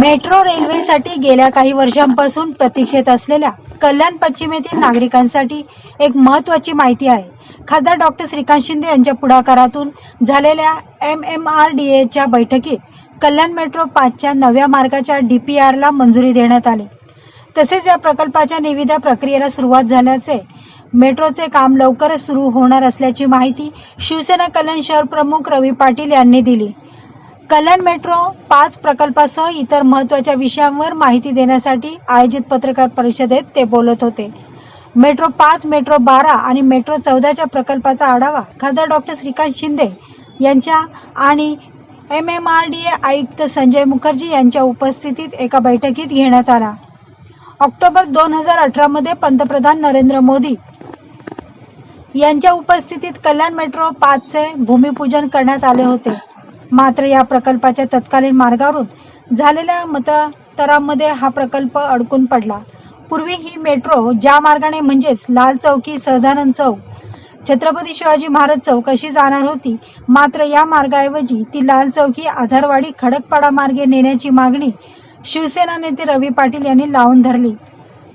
Metro रेल्वेसाठी गेल्या काही वर्षांपासून प्रतीक्षेत असलेल्या कल्याण पश्चिमेतील नागरिकांसाठी एक महत्त्वाची माहिती आहे. खासदार डॉक्टर श्रीकांत शिंदे यांच्या पुढाकारातून झालेल्या एम एम आर डी एच्या बैठकीत कल्याण मेट्रो पाचच्या नव्या मार्गाच्या डी पी आरला मंजुरी देण्यात आली. तसेच या प्रकल्पाच्या निविदा प्रक्रियेला सुरुवात झाल्याचे मेट्रोचे काम लवकरच सुरू होणार असल्याची माहिती शिवसेना कल्याण शहर प्रमुख रवी पाटील यांनी दिली. कल्याण मेट्रो पाच प्रकल्पासह इतर महत्त्वाच्या विषयांवर माहिती देण्यासाठी आयोजित पत्रकार परिषदेत ते बोलत होते. मेट्रो पाच मेट्रो बारा आणि मेट्रो चौदाच्या प्रकल्पाचा आढावा खासदार डॉक्टर श्रीकांत शिंदे यांच्या आणि M M R D A आयुक्त संजय मुखर्जी यांच्या उपस्थितीत एका बैठकीत घेण्यात आला. ऑक्टोबर दोन हजार अठरामध्ये पंतप्रधान नरेंद्र मोदी यांच्या उपस्थितीत कल्याण मेट्रो पाचचे भूमिपूजन करण्यात आले होते. मात्र या प्रकल्पाच्या तत्कालीन मार्गावरून झालेल्या मततरामध्ये हा प्रकल्प अडकून पडला. पूर्वी ही मेट्रो ज्या मार्गाने म्हणजेच लाल चौकी सहजानंद चौक छत्रपती शिवाजी महाराज चौक अशी जाणार होती मात्र या मार्गाऐवजी ती लाल चौकी आधारवाडी खडकपाडा मार्गे नेण्याची मागणी शिवसेना नेते रवी पाटील यांनी लावून धरली.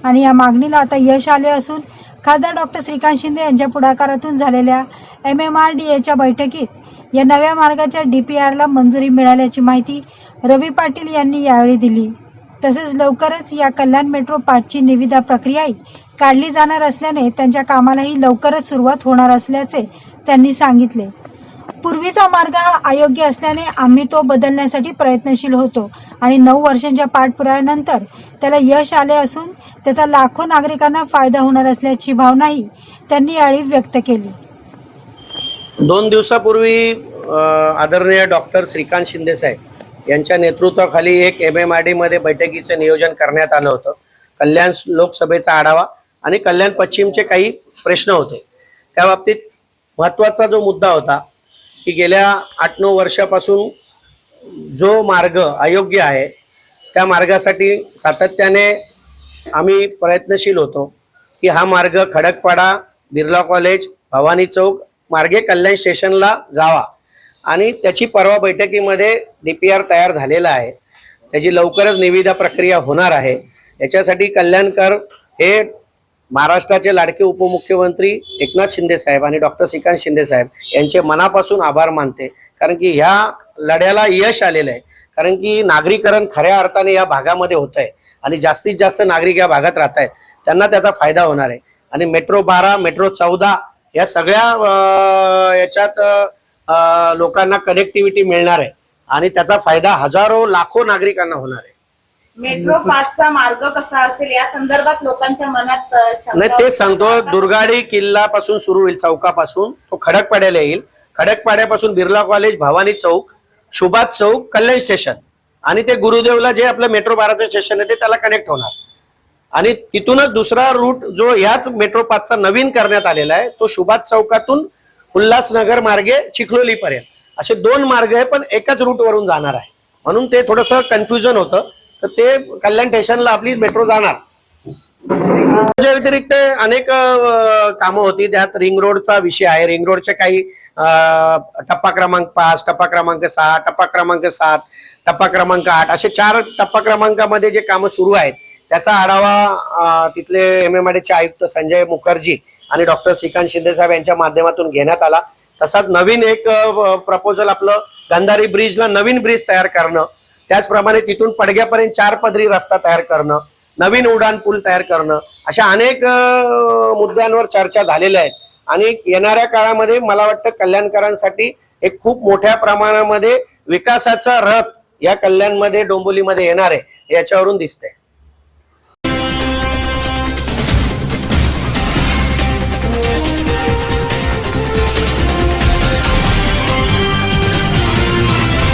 आणि या मागणीला आता यश आले असून खासदार डॉक्टर श्रीकांत शिंदे यांच्या पुढाकारातून झालेल्या एम एम आर डी एच्या बैठकीत या नव्या मार्गाच्या डी पी आरला मंजुरी मिळाल्याची माहिती रवी पाटील यांनी यावेळी दिली. तसेच लवकरच या कल्याण मेट्रो पाचची निविदा प्रक्रियाही काढली जाणार असल्याने त्यांच्या कामालाही लवकरच सुरुवात होणार असल्याचे त्यांनी सांगितले. पूर्वीचा मार्ग हा अयोग्य असल्याने आम्ही तो बदलण्यासाठी प्रयत्नशील होतो आणि नऊ वर्षांच्या पाठपुराव्यानंतर त्याला यश आले असून त्याचा लाखो नागरिकांना फायदा होणार असल्याची भावनाही त्यांनी यावेळी व्यक्त केली. दोन दिवसापूर्वी आदरणीय डॉक्टर श्रीकांत शिंदे साहेब यांच्या नेतृत्वाखाली एक एम एम आर डीमध्ये बैठकीचं नियोजन करण्यात आलं होतं. कल्याण लोकसभेचा आढावा आणि कल्याण पश्चिमचे काही प्रश्न होते. त्या बाबतीत महत्त्वाचा जो मुद्दा होता की गेल्या आठ नऊ वर्षापासून जो मार्ग अयोग्य आहे त्या मार्गासाठी सातत्याने आम्ही प्रयत्नशील होतो की हा मार्ग खडकपाडा बिर्ला कॉलेज भवानी चौक मार्गे कल्याण स्टेशनला जावा. आणि त्याची परवा बैठकीमध्ये डी पी आर तयार झालेला आहे. त्याची लवकरच निविदा प्रक्रिया होणार आहे. याच्यासाठी कल्याणकर हे महाराष्ट्राचे लाडके उपमुख्यमंत्री एकनाथ शिंदे साहेब आणि डॉक्टर श्रीकांत शिंदे साहेब यांचे मनापासून आभार मानते. कारण की ह्या लढ्याला यश आलेलं आहे. कारण की नागरीकरण खऱ्या अर्थाने या भागामध्ये होत आहे आणि जास्तीत जास्त नागरिक या भागात राहत आहेत त्यांना त्याचा फायदा होणार आहे. आणि मेट्रो बारा मेट्रो चौदा या सगळ्या याच्यात लोकांना कनेक्टिव्हिटी मिळणार आहे. आणि त्याचा फायदा हजारो लाखो नागरिकांना होणार आहे. मेट्रो पाचचा मार्ग कसा असेल या संदर्भात लोकांच्या मनात नाही ते. सांगतो. दुर्गाडी किल्ला पासून सुरू होईल चौकापासून. तो खडकपाड्याला येईल. खडकपाड्यापासून बिर्ला कॉलेज भवानी चौक सुभाष चौक कल्याण स्टेशन. आणि ते गुरुदेवला जे आपलं मेट्रो बाराचं स्टेशन आहे ते त्याला कनेक्ट होणार. आणि तिथूनच दुसरा रूट जो ह्याच मेट्रो पाचचा नवीन करण्यात आलेला आहे तो सुभाष चौकातून उल्हासनगर मार्गे चिखलोली पर्यंत असे दोन मार्ग आहे पण एकाच रूटवरून जाणार आहे. म्हणून ते थोडंसं कन्फ्युजन होतं. तर ते कल्याण स्टेशनला आपली मेट्रो जाणार. त्याच्या व्यतिरिक्त अनेक कामं होती. त्यात रिंग रोडचा विषय आहे. रिंग रोडचे काही टप्पा क्रमांक पाच टप्पा क्रमांक सहा टप्पा क्रमांक सात टप्पा क्रमांक आठ असे चार टप्पा क्रमांकामध्ये जे कामं सुरू आहेत त्याचा आढावा तिथले एम एम आयुक्त संजय मुखर्जी आणि डॉक्टर श्रीकांत शिंदे साहेब यांच्या माध्यमातून घेण्यात आला. तसाच नवीन एक प्रपोजल आपलं गंधारी ब्रिजला नवीन ब्रिज तयार करणं. त्याचप्रमाणे तिथून पडग्यापर्यंत चार पदरी रस्ता तयार करणं. नवीन उड्डाण पूल तयार करणं. अशा अनेक मुद्द्यांवर चर्चा झालेल्या आहेत. आणि येणाऱ्या काळामध्ये मला वाटतं कल्याणकरांसाठी एक खूप मोठ्या प्रमाणामध्ये विकासाचा रथ या कल्याणमध्ये डोंबोलीमध्ये येणार आहे याच्यावरून दिसतंय.